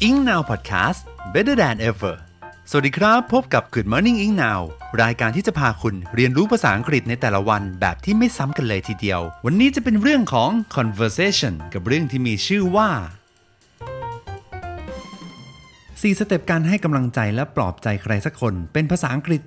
Ing Now Podcast Better than ever สวัสดีครับ พบกับ Good Morning Ing Now รายการที่จะพาคุณเรียนรู้ภาษาอังกฤษในแต่ละวันแบบที่ไม่ซ้ำกันเลยทีเดียว วันนี้จะเป็นเรื่องของ conversation กับเรื่องที่มีชื่อว่า 4 สเต็ปการให้กำลังใจและปลอบใจใครสักคนเป็นภาษาอังกฤษ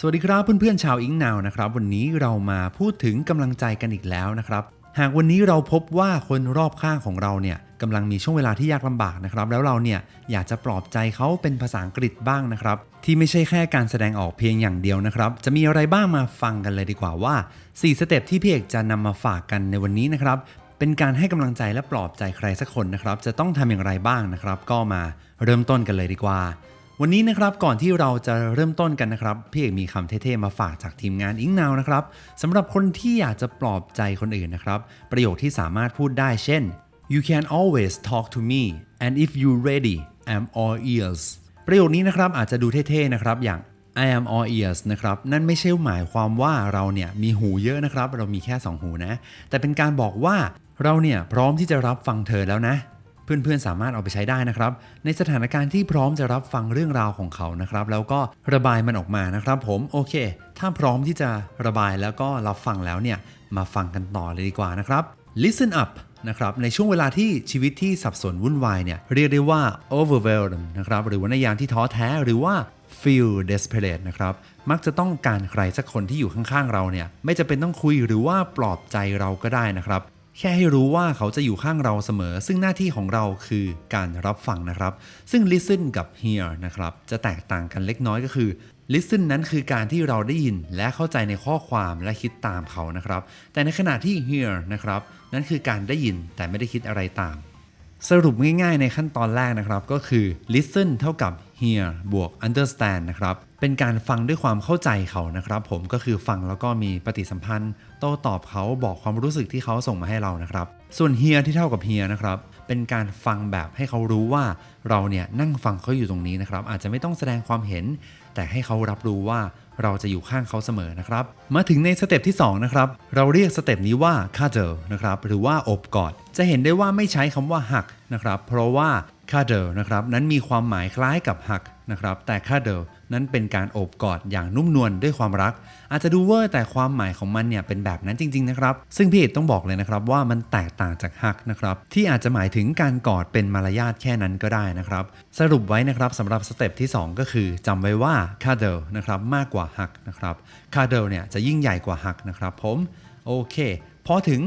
สวัสดีครับเพื่อนๆชาวอิงนาวนะครับ วันนี้เรามาพูดถึงกำลังใจกันอีกแล้วนะครับ หากวันนี้เราพบว่าคนรอบข้างของเราเนี่ยกำลังมีช่วงเวลาที่ยากลำบากนะครับ แล้วเราเนี่ยอยากจะปลอบใจเขาเป็นภาษาอังกฤษบ้างนะครับ ที่ไม่ใช่แค่การแสดงออกเพียงอย่างเดียวนะครับ จะมีอะไรบ้างมาฟังกันเลยดีกว่าว่า 4 สเต็ปที่พี่เอกจะนำมาฝากกันในวันนี้นะครับ เป็นการให้กำลังใจและปลอบใจใครสักคนนะครับ จะต้องทำอย่างไรบ้างนะครับ ก็มาเริ่มต้นกันเลยดีกว่า วันนี้นะครับก่อนที่เราจะเริ่มต้นกันนะครับพี่เอกมีคำเท่ๆมาฝากจากทีมงานอิงนาวนะครับสำหรับคนที่อยากจะปลอบใจคนอื่นนะครับ ประโยคที่สามารถพูดได้เช่น you can always talk to me and if you ready I'm all ears ประโยคนี้นะครับอาจจะดูเท่ๆนะครับอย่าง I am all ears นะครับนั่นไม่ใช่หมายความว่าเราเนี่ยมีหูเยอะนะครับ เรามีแค่ 2 หูนะ แต่เป็นการบอกว่าเราเนี่ยพร้อมที่จะรับฟังเธอแล้วนะ เพื่อนๆสามารถเอาไปใช้ได้นะครับ ในสถานการณ์ที่พร้อมจะรับฟังเรื่องราวของเขานะครับ แล้วก็ระบายมันออกมานะครับ ผมโอเค ถ้าพร้อมที่จะระบายแล้วก็รับฟังแล้วเนี่ยมาฟังกันต่อเลยดีกว่านะครับ listen up นะครับในช่วงเวลาที่ชีวิตที่สับสนวุ่นวายเนี่ยเรียกได้ว่า overwhelmed นะครับหรือว่าในยามที่ท้อแท้หรือว่า feel desperate นะครับมักจะต้องการใครสักคนที่อยู่ข้างๆเราเนี่ยไม่จะเป็นต้องคุยหรือว่าปลอบใจเราก็ได้นะครับ แค่ให้รู้ว่าเขาจะอยู่ข้างเราเสมอ ซึ่งหน้าที่ของเราคือการรับฟังนะครับ ซึ่ง listen กับ hear นะครับ จะแตกต่างกันเล็กน้อยก็คือ listen นั้นคือการที่เราได้ยินและเข้าใจในข้อความและคิดตามเขานะครับ แต่ในขณะที่ hear นะครับ นั่นคือการได้ยินแต่ไม่ได้คิดอะไรตาม สรุปง่ายๆในขั้นตอนแรกนะครับก็คือ listen เท่ากับ hear บวก understand นะครับ เป็นการฟังด้วยความเข้าใจเขานะครับ ผมก็คือฟังแล้วก็มีปฏิสัมพันธ์ โต้ตอบเขาบอกความรู้สึกที่เขาส่งมาให้เรานะครับ ส่วน hear ที่เท่ากับ hear นะครับ เป็นการฟังแบบให้เขารู้ว่าเราเนี่ยนั่งฟังเขาอยู่ตรงนี้นะครับ อาจจะไม่ต้องแสดงความเห็น แต่ให้เขารับรู้ว่าเราจะอยู่ข้างเขาเสมอนะครับ มาถึงในสเต็ปที่2นะครับ เราเรียกสเต็ปนี้ว่า cuddle นะครับ หรือว่าอบกอด จะเห็นได้ว่าไม่ใช้คำว่าหักนะครับ เพราะว่า cuddle นะครับนั้นมีความหมายคล้ายกับหักนะครับ แต่ cuddle นั้นเป็นการโอบกอดอย่างนุ่มนวลด้วยความรัก อาจจะดูเวอร์แต่ความหมายของมันเนี่ยเป็นแบบนั้นจริง ๆ นะครับ ซึ่งพี่เอกต้องบอกเลยนะครับว่ามันแตกต่างจากฮักนะครับที่อาจจะหมายถึงการกอดเป็นมารยาทแค่นั้นก็ได้นะครับสรุปไว้นะครับสำหรับสเต็ปที่ 2 ก็คือจำไว้ว่า cuddle นะครับมากกว่าฮักนะครับ cuddle เนี่ยจะยิ่งใหญ่กว่าฮักนะครับผมโอเคพอถึง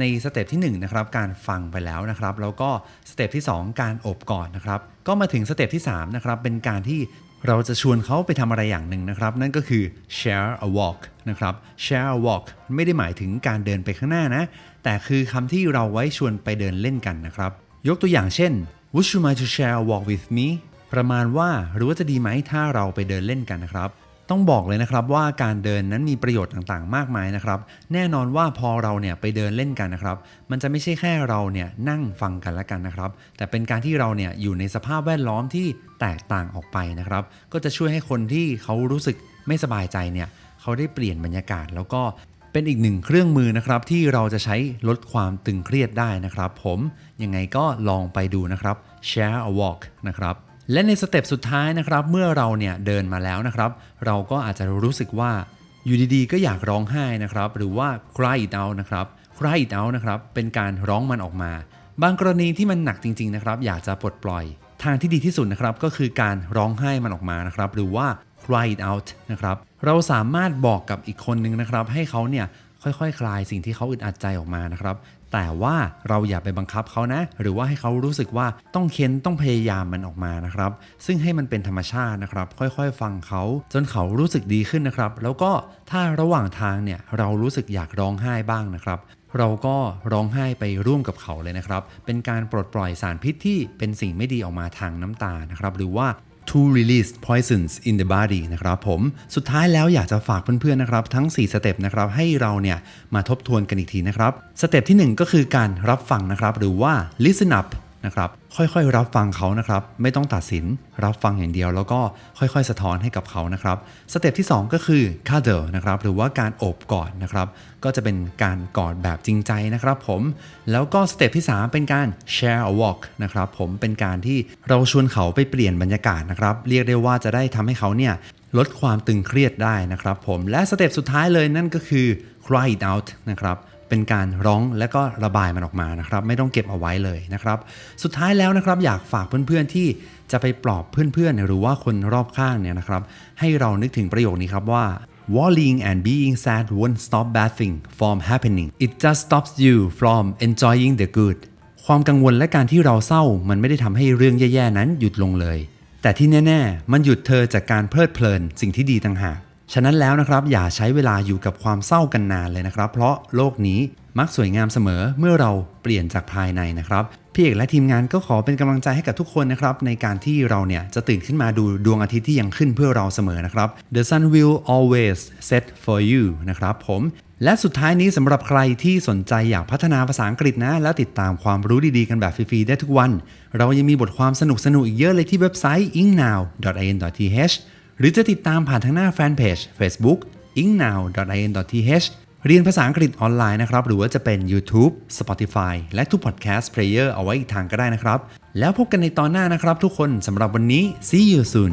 ในสเต็ปที่1นะครับการฟังไปแล้วนะครับ แล้วก็สเต็ปที่ 2 การโอบกอดนะครับ ก็มาถึงสเต็ปที่3นะครับเป็นการที่ เราจะชวนเขาไปทำอะไรอย่างหนึ่งนะครับ นั่นก็คือ share a walk นะครับ share a walk ไม่ได้หมายถึงการเดินไปข้างหน้านะ แต่คือคำที่เราไว้ชวนไปเดินเล่นกันนะครับ ยกตัวอย่างเช่น Would you mind to share a walk with me ประมาณว่าหรือว่าจะดีไหมถ้าเราไปเดินเล่นกันนะครับ ต้องบอกเลยนะครับว่าการเดินนั้นมีประโยชน์ต่างๆ มากมายนะครับ แน่นอนว่าพอเราเนี่ยไปเดินเล่นกันนะครับ มันจะไม่ใช่แค่เราเนี่ยนั่งฟังกันละกันนะครับ แต่เป็นการที่เราเนี่ยอยู่ในสภาพแวดล้อมที่แตกต่างออกไปนะครับ ก็จะช่วยให้คนที่เขารู้สึกไม่สบายใจเนี่ยเขาได้เปลี่ยนบรรยากาศ แล้วก็เป็นอีกหนึ่งเครื่องมือนะครับที่เราจะใช้ลดความตึงเครียดได้นะครับ ผมยังไงก็ลองไปดูนะครับ share a walk นะครับ และในสเต็ปสุดท้ายนะครับเมื่อเราเนี่ยเดินมาแล้วนะครับ เราก็อาจจะรู้สึกว่าอยู่ดีๆ ก็อยากร้องไห้นะครับ หรือว่า cry it out นะครับ cry it out นะครับเป็นการร้องมันออกมา บางกรณีที่มันหนักจริงๆนะครับ อยากจะปลดปล่อย ทางที่ดีที่สุดนะครับก็คือการร้องไห้มันออกมานะครับ หรือว่า cry it out นะครับเราสามารถบอกกับอีกคนนึงนะครับ ให้เขาเนี่ยค่อยๆคคลายสิ่งที่เขาอึดอัดใจออกมานะครับ แต่ว่าเราอย่าไปบังคับเขานะ หรือว่าให้เขารู้สึกว่าต้องเค้นต้องพยายามมันออกมานะครับ ซึ่งให้มันเป็นธรรมชาตินะครับ ค่อยๆ ฟังเขา จนเขารู้สึกดีขึ้นนะครับ แล้วก็ถ้าระหว่างทางเนี่ยเรารู้สึกอยากร้องไห้บ้างนะครับเราก็ร้องไห้ไปร่วมกับเขาเลยนะครับ เป็นการปลดปล่อยสารพิษที่เป็นสิ่งไม่ดีออกมาทางน้ำตานะครับ หรือว่า to release poisons in the body นะครับผมสุดท้ายแล้วอยากจะฝากเพื่อนๆนะครับทั้ง 4 สเต็ปนะครับให้เราเนี่ยมาทบทวนกันอีกทีนะครับสเต็ปที่ 1 ก็คือการรับฟังนะครับหรือว่า listen up นะครับ ค่อยๆ รับฟังเขานะครับ ไม่ต้องตัดสิน รับฟังอย่างเดียว แล้วก็ค่อยๆ สะท้อนให้กับเขานะครับ สเต็ปที่ 2 ก็คือ cuddle นะครับ หรือว่าการโอบกอดนะครับ ก็จะเป็นการกอดแบบจริงใจนะครับผม แล้วก็สเต็ปที่ 3 เป็นการ share a walk นะครับผม เป็นการที่เราชวนเขาไปเปลี่ยนบรรยากาศนะครับ เรียกได้ว่าจะได้ทำให้เขาเนี่ยลดความตึงเครียดได้นะครับผม และสเต็ปสุดท้ายเลยนั่นก็คือ cry it out นะครับ เป็นการร้องและก็ระบายมันออกมานะครับ ไม่ต้องเก็บเอาไว้เลยนะครับ สุดท้ายแล้วนะครับอยากฝากเพื่อนๆที่จะไปปลอบเพื่อนๆ หรือว่าคนรอบข้างเนี่ยนะครับให้เรานึกถึงประโยคนี้ครับว่า worrying and being sad won't stop bad thing from happening it just stops you from enjoying the good ความกังวลและการที่เราเศร้ามันไม่ได้ทำให้เรื่องแย่ๆนั้นหยุดลงเลย แต่ที่แน่ ๆ มันหยุดเธอจากการเพลิดเพลินสิ่งที่ดีต่างหาก ฉะนั้นแล้วนะครับอย่าใช้เวลาอยู่กับความเศร้ากันนานเลยนะครับ เพราะโลกนี้มักสวยงามเสมอเมื่อเราเปลี่ยนจากภายในนะครับพี่เอกและทีมงานก็ขอเป็นกำลังใจให้กับทุกคนนะครับในการที่เราเนี่ยจะตื่นขึ้นมาดูดวงอาทิตย์ที่ยังขึ้นเพื่อเราเสมอนะครับ The sun will always set for you นะครับผมและสุดท้ายนี้สำหรับใครที่สนใจอยากพัฒนาภาษาอังกฤษนะ และติดตามความรู้ดีๆ กันแบบฟรี ๆ ได้ทุกวัน เรายังมีบทความสนุกๆ อีกเยอะเลยที่เว็บไซต์ ingnow.in.th หรือจะติดตามผ่านทางหน้าแฟนเพจ Facebook ingnow.in.th เรียนภาษาอังกฤษออนไลน์นะครับ หรือว่าจะเป็น YouTube Spotify และทุก podcast player เอาไว้อีกทางก็ได้นะครับ แล้วพบกันในตอนหน้านะครับทุกคนสำหรับวันนี้ see you soon